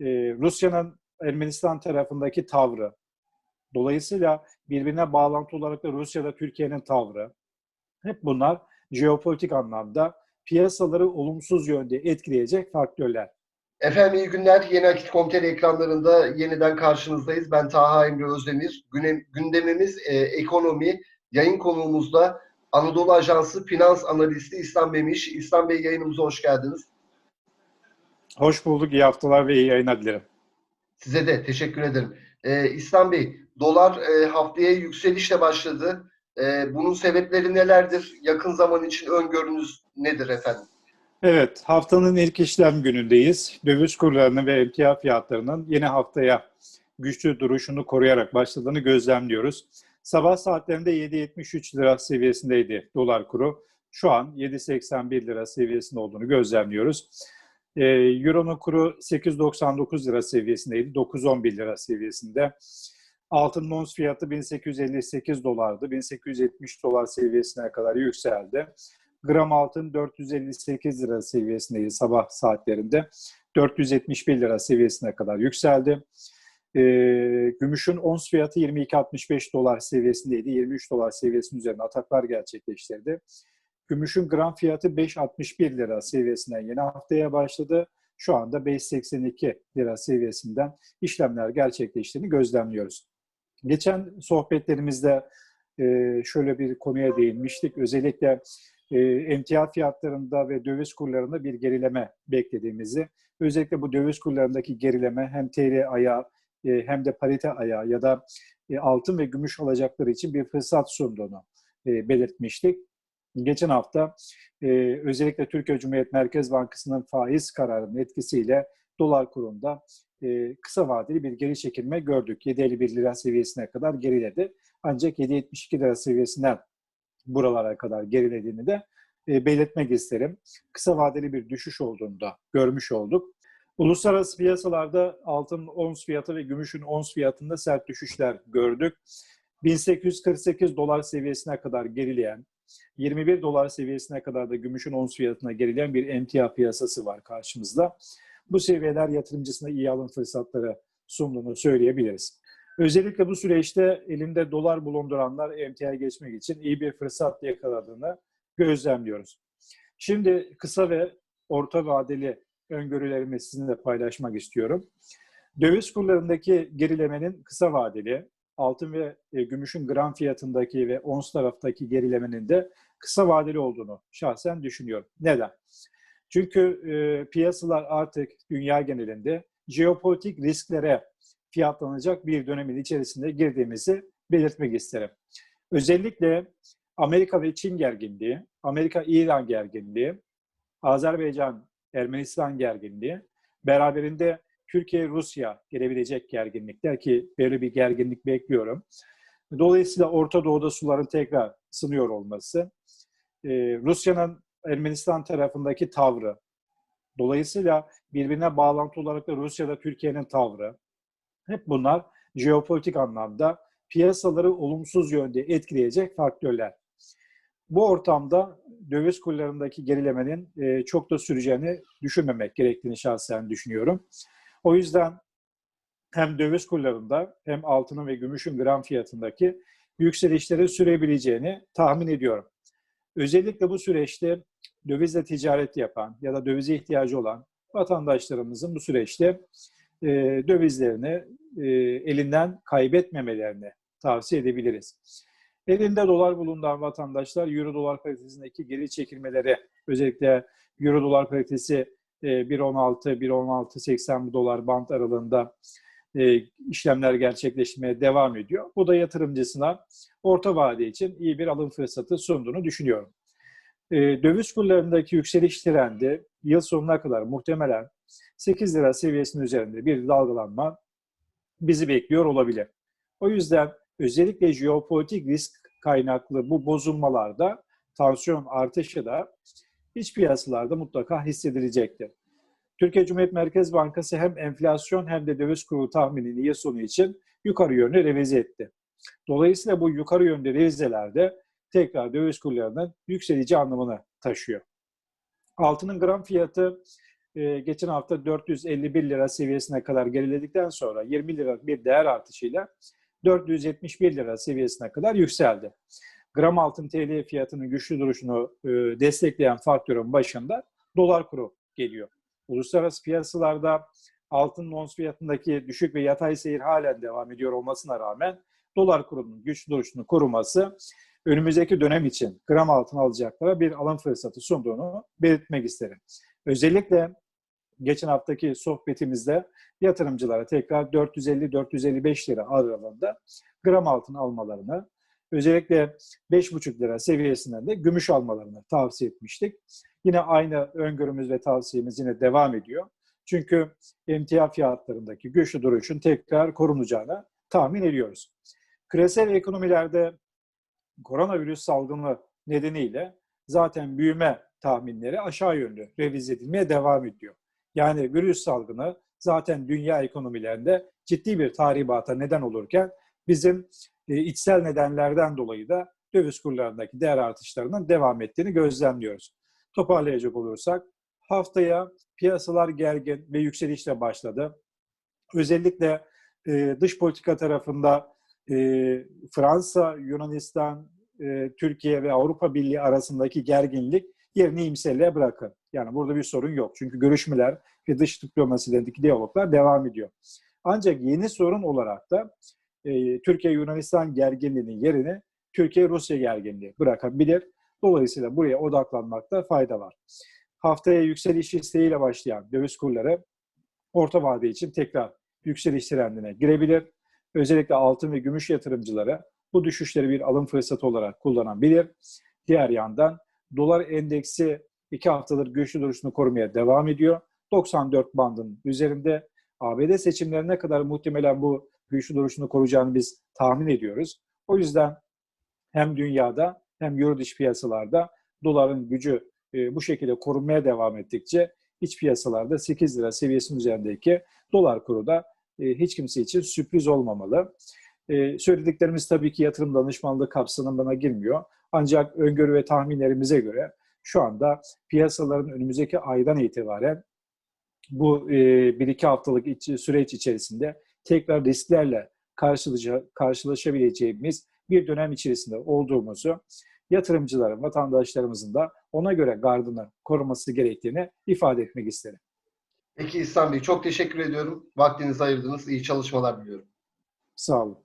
e, Rusya'nın Ermenistan tarafındaki tavrı, dolayısıyla birbirine bağlantı olarak da Rusya'da Türkiye'nin tavrı, hep bunlar jeopolitik anlamda piyasaları olumsuz yönde etkileyecek faktörler. Efendim iyi günler. Yeni Akit Komiteli ekranlarında yeniden karşınızdayız. Ben Taha Emre Özdemir. Gündemimiz e, ekonomi. Yayın konuğumuzda Anadolu Ajansı Finans Analisti İslam Memiş. İslam Bey yayınımıza hoş geldiniz. Hoş bulduk, iyi haftalar ve iyi yayınlar dilerim. Size de teşekkür ederim. E, İslam Bey, dolar e, haftaya yükselişle başladı. E, bunun sebepleri nelerdir? Yakın zaman için öngörünüz nedir efendim? Evet, haftanın ilk işlem günündeyiz. Döviz kurlarının ve emtia fiyatlarının yeni haftaya güçlü duruşunu koruyarak başladığını gözlemliyoruz. Sabah saatlerinde 7.73 lira seviyesindeydi dolar kuru. Şu an 7.81 lira seviyesinde olduğunu gözlemliyoruz. Ee, Euro'nun kuru 8.99 lira seviyesindeydi. 9.11 lira seviyesinde. Altın ons fiyatı 1858 dolardı. 1870 dolar seviyesine kadar yükseldi. Gram altın 458 lira seviyesindeydi sabah saatlerinde. 471 lira seviyesine kadar yükseldi. E, gümüşün ons fiyatı 22.65 dolar seviyesindeydi. 23 dolar seviyesinin üzerine ataklar gerçekleştirdi. Gümüşün gram fiyatı 5.61 lira seviyesinden yeni haftaya başladı. Şu anda 5.82 lira seviyesinden işlemler gerçekleştiğini gözlemliyoruz. Geçen sohbetlerimizde e, şöyle bir konuya değinmiştik. Özellikle e, emtia fiyatlarında ve döviz kurlarında bir gerileme beklediğimizi, özellikle bu döviz kurlarındaki gerileme hem TL ayağı e, hem de parite ayağı ya da altın ve gümüş alacakları için bir fırsat sunduğunu belirtmiştik. Geçen hafta e, özellikle Türkiye Cumhuriyet Merkez Bankası'nın faiz kararının etkisiyle dolar kurunda e, kısa vadeli bir geri çekilme gördük. 7.51 lira seviyesine kadar geriledi. Ancak 7.72 lira seviyesinden buralara kadar gerilediğini de e, belirtmek isterim. Kısa vadeli bir düşüş olduğunu da görmüş olduk. Uluslararası piyasalarda altın ons fiyatı ve gümüşün ons fiyatında sert düşüşler gördük. 1848 dolar seviyesine kadar gerileyen, 21 dolar seviyesine kadar da gümüşün ons fiyatına gerileyen bir emtia piyasası var karşımızda. Bu seviyeler yatırımcısına iyi alım fırsatları sunduğunu söyleyebiliriz. Özellikle bu süreçte elinde dolar bulunduranlar emtiaya geçmek için iyi bir fırsat yakaladığını gözlemliyoruz. Şimdi kısa ve orta vadeli öngörülerimi sizinle paylaşmak istiyorum. Döviz kurlarındaki gerilemenin kısa vadeli, altın ve e, gümüşün gram fiyatındaki ve ons taraftaki gerilemenin de kısa vadeli olduğunu şahsen düşünüyorum. Neden? Çünkü e, piyasalar artık dünya genelinde jeopolitik risklere fiyatlanacak bir dönemin içerisinde girdiğimizi belirtmek isterim. Özellikle Amerika ve Çin gerginliği, Amerika-İran gerginliği, Azerbaycan-Ermenistan gerginliği, beraberinde Türkiye-Rusya gelebilecek gerginlikler ki böyle bir gerginlik bekliyorum. Dolayısıyla Orta Doğu'da suların tekrar ısınıyor olması, Rusya'nın Ermenistan tarafındaki tavrı, dolayısıyla birbirine bağlantı olarak da Rusya'da Türkiye'nin tavrı, hep bunlar jeopolitik anlamda piyasaları olumsuz yönde etkileyecek faktörler. Bu ortamda döviz kurlarındaki gerilemenin e, çok da süreceğini düşünmemek gerektiğini şahsen düşünüyorum. O yüzden hem döviz kurlarında hem altının ve gümüşün gram fiyatındaki yükselişleri sürebileceğini tahmin ediyorum. Özellikle bu süreçte dövizle ticaret yapan ya da dövize ihtiyacı olan vatandaşlarımızın bu süreçte e, dövizlerini e, elinden kaybetmemelerini tavsiye edebiliriz. Elinde dolar bulunduran vatandaşlar euro dolar paritesindeki geri çekilmeleri özellikle euro dolar paritesi e, 1.16 1.16.80 dolar band aralığında e, işlemler gerçekleştirmeye devam ediyor. Bu da yatırımcısına orta vade için iyi bir alım fırsatı sunduğunu düşünüyorum. E, döviz kurlarındaki yükseliş trendi yıl sonuna kadar muhtemelen 8 lira seviyesinin üzerinde bir dalgalanma bizi bekliyor olabilir. O yüzden özellikle jeopolitik risk kaynaklı bu bozulmalarda tansiyon artışı da iç piyasalarda mutlaka hissedilecektir. Türkiye Cumhuriyet Merkez Bankası hem enflasyon hem de döviz kuru tahminini yıl sonu için yukarı yönlü revize etti. Dolayısıyla bu yukarı yönlü revizelerde tekrar döviz kurlarının yükseleceği anlamını taşıyor. Altının gram fiyatı e, geçen hafta 451 lira seviyesine kadar geriledikten sonra 20 lira bir değer artışıyla 471 lira seviyesine kadar yükseldi. Gram altın TL fiyatının güçlü duruşunu e, destekleyen faktörün başında dolar kuru geliyor. Uluslararası piyasalarda altın ons fiyatındaki düşük ve yatay seyir halen devam ediyor olmasına rağmen dolar kurunun güçlü duruşunu koruması önümüzdeki dönem için gram altın alacaklara bir alım fırsatı sunduğunu belirtmek isterim. Özellikle geçen haftaki sohbetimizde yatırımcılara tekrar 450-455 lira aralığında gram altın almalarını, özellikle 5,5 lira seviyesinden de gümüş almalarını tavsiye etmiştik. Yine aynı öngörümüz ve tavsiyemiz yine devam ediyor. Çünkü emtia fiyatlarındaki güçlü duruşun tekrar korunacağını tahmin ediyoruz. Küresel ekonomilerde koronavirüs salgını nedeniyle zaten büyüme tahminleri aşağı yönlü revize edilmeye devam ediyor. Yani virüs salgını zaten dünya ekonomilerinde ciddi bir tahribata neden olurken bizim içsel nedenlerden dolayı da döviz kurlarındaki değer artışlarının devam ettiğini gözlemliyoruz. Toparlayacak olursak haftaya piyasalar gergin ve yükselişle başladı. Özellikle e, dış politika tarafında e, Fransa, Yunanistan, e, Türkiye ve Avrupa Birliği arasındaki gerginlik yerini iyimserliğe bırakın. Yani burada bir sorun yok. Çünkü görüşmeler ve dış diplomasilerindeki diyaloglar devam ediyor. Ancak yeni sorun olarak da Türkiye-Yunanistan gerginliğinin yerini Türkiye-Rusya gerginliği bırakabilir. Dolayısıyla buraya odaklanmakta fayda var. Haftaya yükseliş isteğiyle başlayan döviz kurları orta vade için tekrar yükseliş trendine girebilir. Özellikle altın ve gümüş yatırımcıları bu düşüşleri bir alım fırsatı olarak kullanabilir. Diğer yandan dolar endeksi iki haftadır güçlü duruşunu korumaya devam ediyor. 94 bandın üzerinde ABD seçimlerine kadar muhtemelen bu güçlü duruşunu koruyacağını biz tahmin ediyoruz. O yüzden hem dünyada hem euro dışı piyasalarda doların gücü e, bu şekilde korunmaya devam ettikçe iç piyasalarda 8 lira seviyesinin üzerindeki dolar kuru da e, hiç kimse için sürpriz olmamalı. E, söylediklerimiz tabii ki yatırım danışmanlığı kapsamına girmiyor. Ancak öngörü ve tahminlerimize göre şu anda piyasaların önümüzdeki aydan itibaren bu e, bir iki haftalık iç, süreç içerisinde tekrar risklerle karşılaşa, karşılaşabileceğimiz bir dönem içerisinde olduğumuzu yatırımcıların, vatandaşlarımızın da ona göre gardını koruması gerektiğini ifade etmek isterim. Peki İhsan Bey çok teşekkür ediyorum. Vaktinizi ayırdınız. İyi çalışmalar diliyorum. Sağ olun.